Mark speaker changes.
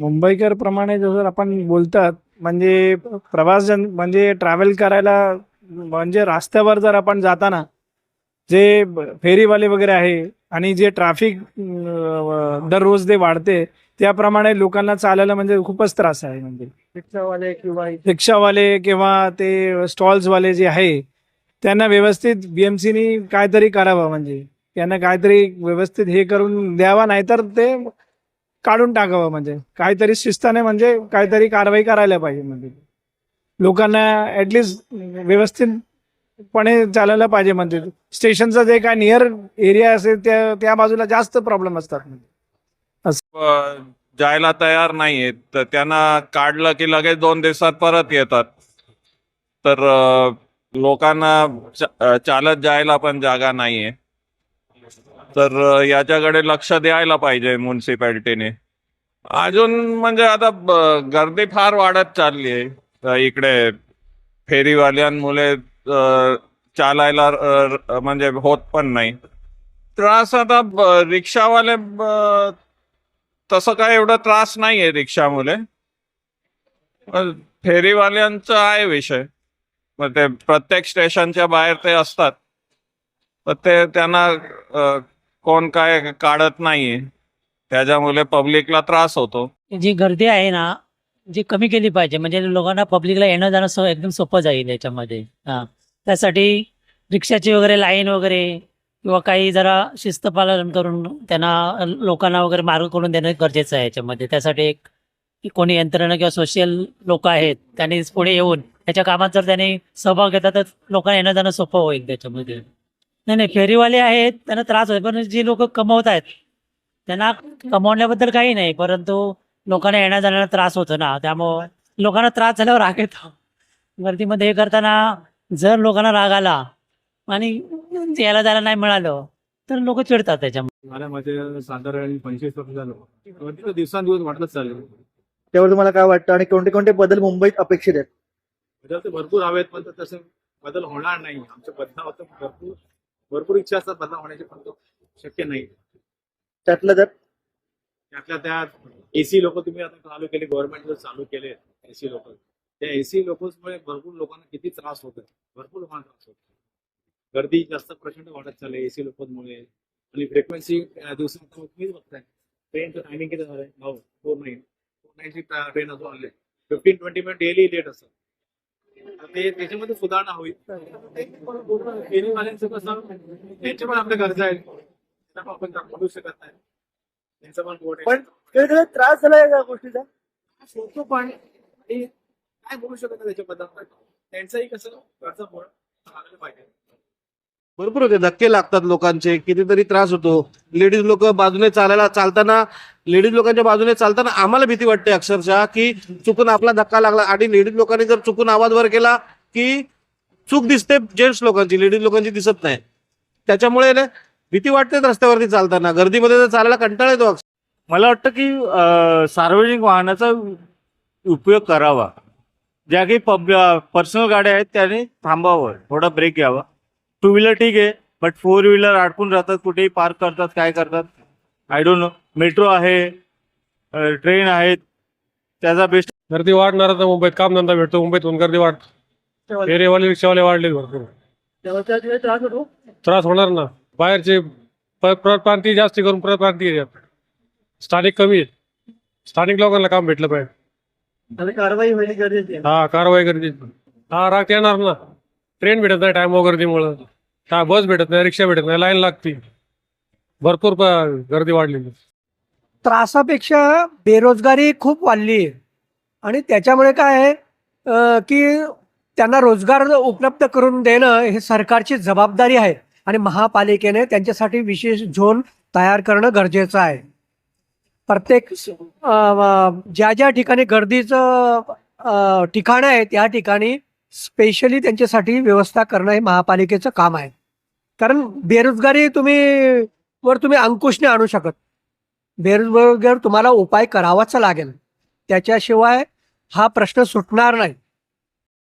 Speaker 1: मुंबईकर प्रमाणे जर आपण बोलतात म्हणजे प्रवास जन म्हणजे ट्रॅव्हल करायला म्हणजे रस्त्यावर जर आपण जाताना जे फेरीवाले वगैरे आहे आणि जे ट्रॅफिक दररोज ते वाढते त्याप्रमाणे लोकांना चालायला म्हणजे खूपच त्रास आहे म्हणजे.
Speaker 2: रिक्षावाले किंवा
Speaker 1: रिक्षावाले किंवा ते स्टॉल्सवाले जे आहे त्यांना व्यवस्थित बी एम सीनी काहीतरी करावं म्हणजे. त्यांना काहीतरी व्यवस्थित हे करून द्यावा नाहीतर ते काढून टाकावं म्हणजे. काहीतरी शिस्ताने म्हणजे काहीतरी कारवाई करायला पाहिजे म्हणजे. लोकांना ॲटलिस्ट व्यवस्थितपणे चालायला पाहिजे म्हणजे. स्टेशनचा जे काय नियर एरिया असेल त्या त्या बाजूला जास्त प्रॉब्लेम असतात म्हणजे.
Speaker 3: जायला तयार नाहीयेत तर त्यांना काढलं की लगेच दोन दिवसात परत येतात. तर लोकांना चालत जायला पण जागा नाहीये. तर याच्याकडे लक्ष द्यायला पाहिजे म्युन्सिपॅलिटीने अजून म्हणजे आता गर्दी फार वाढत चालली आहे. इकडे फेरीवाल्यांमुळे चालायला म्हणजे होत पण नाही. त्रास आता रिक्षावाले तसं काय एवढा त्रास नाहीये रिक्षामुळे. फेरीवाल्यांचा आहे विषय. मग ते प्रत्येक स्टेशनच्या बाहेर ते असतात. पण ते त्यांना कोण काय काढत नाहीये. त्याच्यामुळे पब्लिकला त्रास होतो.
Speaker 4: जी गर्दी आहे ना जी कमी केली पाहिजे म्हणजे लोकांना पब्लिकला येणं जाणं सो एकदम सोपं जाईल याच्यामध्ये. हा. त्यासाठी रिक्षाची वगैरे लाईन वगैरे किंवा काही जरा शिस्त पालन करून त्यांना लोकांना वगैरे मार्ग करून देणं गरजेचं आहे याच्यामध्ये. त्यासाठी एक कोणी यंत्रणा किंवा सोशल लोक आहेत त्यांनी पुढे येऊन त्याच्या कामात जर त्यांनी सहभाग घेतला तर लोकांना येणं जाणं सोपं होईल त्याच्यामध्ये. नाही नाही फेरीवाले आहेत त्यांना त्रास होईल पण जी लोक कमवत आहेत त्यांना कमवण्याबद्दल काही नाही परंतु लोकांना येण्या जाण्याला त्रास होतो ना त्यामुळं लोकांना त्रास झाल्यावर राग येतो. गर्दीमध्ये हे करताना जर लोकांना राग आला आणि यायला जायला नाही मिळालं तर लोक चिडतात
Speaker 5: माझे साधारण पंचवीस वर्ष झालं. दिवसांदिवस चाललं.
Speaker 2: त्यावर तुम्हाला काय वाटतं आणि कोणते कोणते बदल मुंबईत अपेक्षित आहेत?
Speaker 5: बदल तर भरपूर हवेत पण तसं बदल होणार नाही. आमच्या बदलावर भरपूर भरपूर इच्छा असतात बदल होण्याची पण तो शक्य नाही.
Speaker 2: त्यातलं जर
Speaker 5: त्यातल्या त्यात एसी लोक तुम्ही आता चालू केले गव्हर्नमेंट जर चालू केले एसी लोक त्या एसी लोकमुळे भरपूर लोकांना किती त्रास होत भरपूर लोकांना त्रास होतो गर्दी जास्त प्रचंड वाढत चालली एसी लोकांमुळे. आणि फ्रिक्वेन्सी दिवसात तुम्हीच बघताय ट्रेनचं टायमिंग किती झालंय? भाऊ फोर नाईन फोर नाईनची ट्रेन अजून आले. Fifteen twenty minute daily late असतात. ते त्याच्यामध्ये सुधारणा होईल. फेरीवाल्यांचं कसं त्यांच्या पण आपल्या गरजा आहेत. त्यांना पण आपण बोलू शकत नाही. त्यांचं पण बोट.
Speaker 2: पण कधी त्रास झाला या गोष्टीचा?
Speaker 5: होतो पण ते काय बोलू शकत नाही त्याच्याबद्दल. त्यांचंही कसं बोल चाललं पाहिजे.
Speaker 6: भरपूर होते. धक्के लागतात लोकांचे. कितीतरी त्रास होतो. लेडीज लोक बाजूने चालायला चालताना लेडीज लोकांच्या बाजूने चालताना आम्हाला भीती वाटते अक्षरशः की चुकून आपला धक्का लागला. आणि लेडीज लोकांनी जर चुकून आवाज वर केला की चूक दिसते जेंट्स लोकांची लेडीज लोकांची दिसत नाही. त्याच्यामुळे ना भीती वाटते रस्त्यावरती चालताना. गर्दीमध्ये तर चालायला कंटाळा येतो अक्षर
Speaker 7: मला वाटतं की सार्वजनिक वाहनाचा उपयोग करावा. ज्या काही पब पर्सनल गाड्या आहेत त्याने थांबावं. थोडा ब्रेक घ्यावा. टू व्हीलर ठीक आहे बट फोर व्हीलर अडकून राहतात कुठेही पार्क करतात काय करतात? आय डोंट नो मेट्रो आहे ट्रेन आहेत त्याचा बेस्ट
Speaker 8: गर्दी वाढणार आता मुंबईत कामधंदा भेटतो मुंबईतून गर्दी वाढतो फेरेवाले रिक्षावाले वाढले भरपूर.
Speaker 2: त्रास होतो?
Speaker 8: त्रास होणार ना. बाहेरचे प- परप्रांतीय जास्ती करून परप्रांतीय स्थानिक कमी आहेत. स्थानिक लोकांना काम भेटलं पाहिजे.
Speaker 2: कारवाई
Speaker 8: हा कारवाई गरजेची. हा राग येणार ना. ट्रेन भेटत नाही टाइम गर्दीमुळं हा बस भेटत नाही रिक्षा भेटत नाही लाईन लागते. भरपूर प- गर्दी वाढलेली.
Speaker 9: त्रासापेक्षा बेरोजगारी खूप वाढली. आहे आणि त्याच्यामुळे काय आहे अं, की त्यांना रोजगार उपलब्ध करून देणं हे सरकारची जबाबदारी आहे. आणि महापालिकेने त्यांच्यासाठी विशेष झोन तयार करणं गरजेचं आहे. प्रत्येक स- अं, ज्या ज्या ठिकाणी गर्दीचं अं, ठिकाणं आहे त्या ठिकाणी स्पेशली त्यांच्यासाठी व्यवस्था करणं हे महापालिकेचं काम आहे. कारण बेरोजगारी तुम्ही वर तुम्ही अंकुश नाही आणू शकत. बेरोजगार तुम्हाला उपाय करावाच लागेल. त्याच्याशिवाय हा प्रश्न सुटणार नाही.